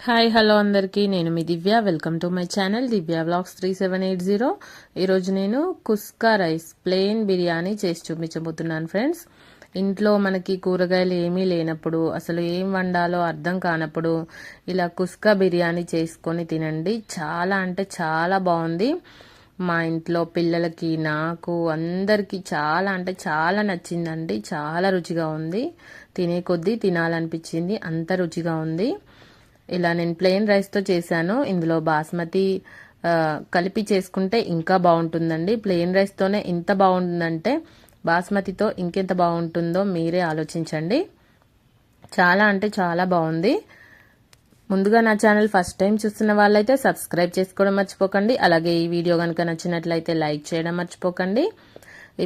Hi hello అందరికీ. నేను మీ Divya. Welcome to my channel Divya blogs three seven eight zero ఈరోజు నేను kuska rice plain biryani చేసి చూపించబోతున్నాను ఫ్రెండ్స్. ఇంట్లో మనకి కూరగాయలు ఏమీ లేనప్పుడు అసలు ఏం వండాలో అర్థం కానప్పుడు ఇలా కుస్కా బిర్యానీ చేసుకొని తినండి. చాలా అంటే చాలా బాగుంది. మా ఇంట్లో పిల్లలకి నాకు అందరికీ చాలా అంటే చాలా నచ్చిందండి. చాలా రుచిగా ఉంది. తినే కొద్దీ తినాలనిపించింది. అంత రుచిగా ఉంది. ఇలా నేను ప్లెయిన్ రైస్తో చేశాను. ఇందులో బాస్మతి కలిపి చేసుకుంటే ఇంకా బాగుంటుందండి. ప్లెయిన్ రైస్తోనే ఇంత బాగుంటుందంటే బాస్మతితో ఇంకెంత బాగుంటుందో మీరే ఆలోచించండి. చాలా అంటే చాలా బాగుంది. ముందుగా నా ఛానల్ ఫస్ట్ టైం చూస్తున్న వాళ్ళైతే సబ్స్క్రైబ్ చేసుకోవడం మర్చిపోకండి. అలాగే ఈ వీడియో కనుక నచ్చినట్లయితే లైక్ చేయడం మర్చిపోకండి.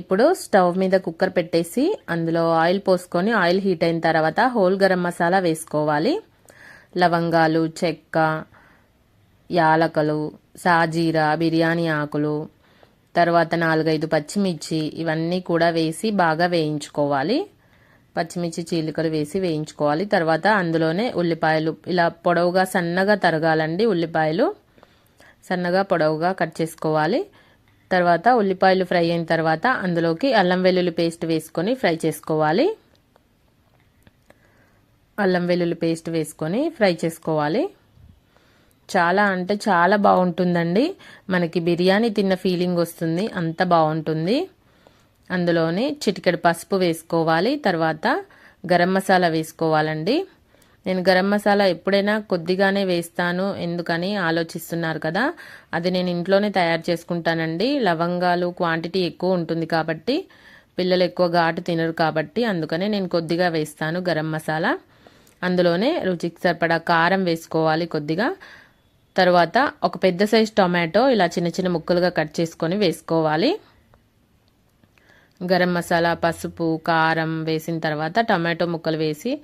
ఇప్పుడు స్టవ్ మీద కుక్కర్ పెట్టేసి అందులో ఆయిల్ పోసుకొని ఆయిల్ హీట్ అయిన తర్వాత హోల్ గరం మసాలా వేసుకోవాలి. లవంగాలు చెక్క యాలకలు సాజీరా బిర్యానీ ఆకులు తర్వాత నాలుగైదు పచ్చిమిర్చి ఇవన్నీ కూడా వేసి బాగా వేయించుకోవాలి. పచ్చిమిర్చి చీలికలు వేసి వేయించుకోవాలి. తర్వాత అందులోనే ఉల్లిపాయలు. ఇలా పొడవుగా సన్నగా తరగాలండి ఉల్లిపాయలు. సన్నగా పొడవుగా కట్ చేసుకోవాలి. తర్వాత ఉల్లిపాయలు ఫ్రై అయిన తర్వాత అందులోకి అల్లం వెల్లుల్లి పేస్ట్ వేసుకొని ఫ్రై చేసుకోవాలి. అల్లం వెల్లుల్లి పేస్ట్ వేసుకొని ఫ్రై చేసుకోవాలి. చాలా అంటే చాలా బాగుంటుందండి. మనకి బిర్యానీ తిన్న ఫీలింగ్ వస్తుంది. అంత బాగుంటుంది. అందులోనే చిటికెడు పసుపు వేసుకోవాలి. తర్వాత గరం మసాలా వేసుకోవాలండి. నేను గరం మసాలా ఎప్పుడైనా కొద్దిగానే వేస్తాను ఎందుకని ఆలోచిస్తున్నారు కదా. అది నేను ఇంట్లోనే తయారు చేసుకుంటానండి. లవంగాలు క్వాంటిటీ ఎక్కువ ఉంటుంది కాబట్టి పిల్లలు ఎక్కువ ఘాటు తినరు కాబట్టి అందుకనే నేను కొద్దిగా వేస్తాను గరం మసాలా. అందులోనే రుచికి సరిపడా కారం వేసుకోవాలి కొద్దిగా. తర్వాత ఒక పెద్ద సైజ్ టొమాటో ఇలా చిన్న చిన్న ముక్కలుగా కట్ చేసుకొని వేసుకోవాలి. గరం మసాలా పసుపు కారం వేసిన తర్వాత టొమాటో ముక్కలు వేసి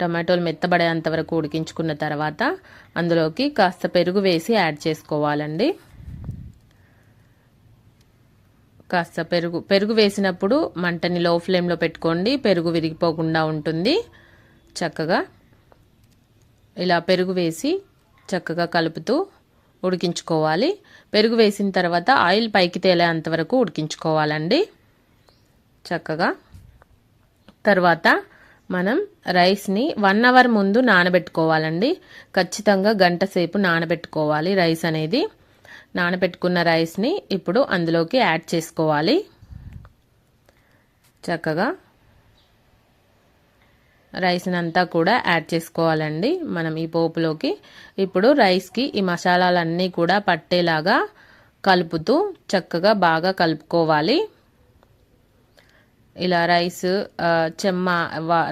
టొమాటోలు మెత్తబడేంత వరకు ఉడికించుకున్న తర్వాత అందులోకి కాస్త పెరుగు వేసి యాడ్ చేసుకోవాలండి. కాస్త పెరుగు పెరుగు వేసినప్పుడు మంటని లో ఫ్లేమ్లో పెట్టుకోండి. పెరుగు విరిగిపోకుండా ఉంటుంది. చక్కగా ఇలా పెరుగు వేసి చక్కగా కలుపుతూ ఉడికించుకోవాలి. పెరుగు వేసిన తర్వాత ఆయిల్ పైకి తేలేంత వరకు ఉడికించుకోవాలండి. చక్కగా తర్వాత మనం రైస్ని వన్ అవర్ ముందు నానబెట్టుకోవాలండి. ఖచ్చితంగా గంట సేపు నానబెట్టుకోవాలి రైస్ అనేది. నానబెట్టుకున్న రైస్ని ఇప్పుడు అందులోకి యాడ్ చేసుకోవాలి. చక్కగా రైస్ని అంతా కూడా యాడ్ చేసుకోవాలండి మనం ఈ పోపులోకి. ఇప్పుడు రైస్కి ఈ మసాలాలన్నీ కూడా పట్టేలాగా కలుపుతూ చక్కగా బాగా కలుపుకోవాలి. ఇలా రైస్ చెమ్మ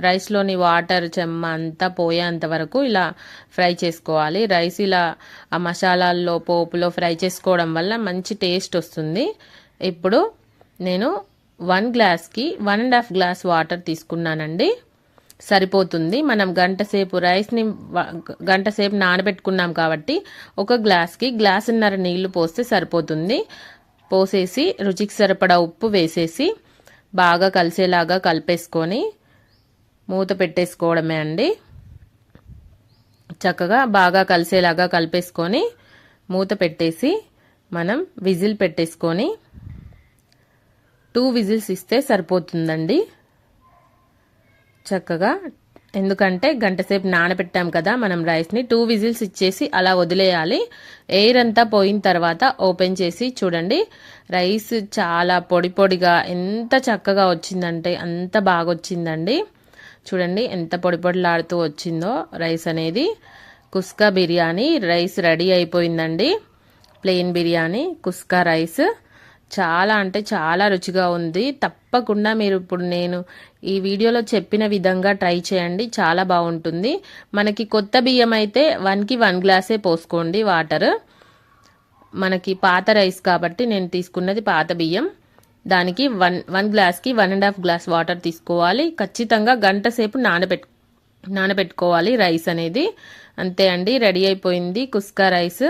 రైస్లోని వాటర్ చెమ్మ అంతా పోయేంత వరకు ఇలా ఫ్రై చేసుకోవాలి. రైస్ ఇలా ఆ మసాలాల్లో పోపులో ఫ్రై చేసుకోవడం వల్ల మంచి టేస్ట్ వస్తుంది. ఇప్పుడు నేను వన్ గ్లాస్కి one and half glass water తీసుకున్నానండి. సరిపోతుంది. మనం గంట సేపు రైస్ని గంట సేపు నానబెట్టుకున్నాం కాబట్టి ఒక గ్లాస్కి గ్లాసున్నర నీళ్ళు పోస్తే సరిపోతుంది. పోసేసి రుచికి సరిపడా ఉప్పు వేసేసి బాగా కలిసేలాగా కలిపేసుకొని మూత పెట్టేసుకోవడమే అండి. చక్కగా బాగా కలిసేలాగా కలిపేసుకొని మూత పెట్టేసి మనం విజిల్ పెట్టేసుకొని టూ విజిల్స్ ఇస్తే సరిపోతుందండి. చక్కగా ఎందుకంటే గంట సేపు నానబెట్టాం కదా మనం రైస్ని టూ విజిల్స్ ఇచ్చేసి అలా వదిలేయాలి. ఎయిర్ అంతా పోయిన తర్వాత ఓపెన్ చేసి చూడండి. రైస్ చాలా పొడి పొడిగా ఎంత చక్కగా వచ్చిందంటే అంత బాగా వచ్చిందండి చూడండి ఎంత పొడి పొడిలాడుతూ వచ్చిందో రైస్ అనేది. కుస్కా బిర్యానీ రైస్ రెడీ అయిపోయిందండి. ప్లెయిన్ బిర్యానీ కుస్కా రైస్ చాలా అంటే చాలా రుచిగా ఉంది. తప్పకుండా మీరు ఇప్పుడు నేను ఈ వీడియోలో చెప్పిన విధంగా ట్రై చేయండి. చాలా బాగుంటుంది. మనకి కొత్త బియ్యం అయితే వన్కి వన్ గ్లాసే పోసుకోండి వాటర్. మనకి పాత రైస్ కాబట్టి నేను తీసుకున్నది పాత బియ్యం. దానికి వన్ వన్ గ్లాస్కి one and half glass water తీసుకోవాలి. ఖచ్చితంగా గంట సేపు నానబెట్ నానబెట్టుకోవాలి రైస్ అనేది. అంతే అండి. రెడీ అయిపోయింది కుస్కా రైస్.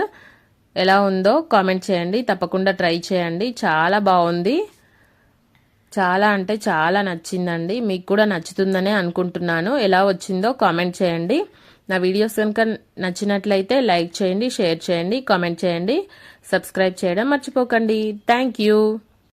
ఎలా ఉందో కామెంట్ చేయండి. తప్పకుండా ట్రై చేయండి. చాలా బాగుంది. చాలా అంటే చాలా నచ్చిందండి. మీకు కూడా నచ్చుతుందనే అనుకుంటున్నాను. ఎలా వచ్చిందో కామెంట్ చేయండి. నా వీడియోస్ కనుక నచ్చినట్లయితే లైక్ చేయండి షేర్ చేయండి కామెంట్ చేయండి. సబ్స్క్రైబ్ చేయడం మర్చిపోకండి. Thank you.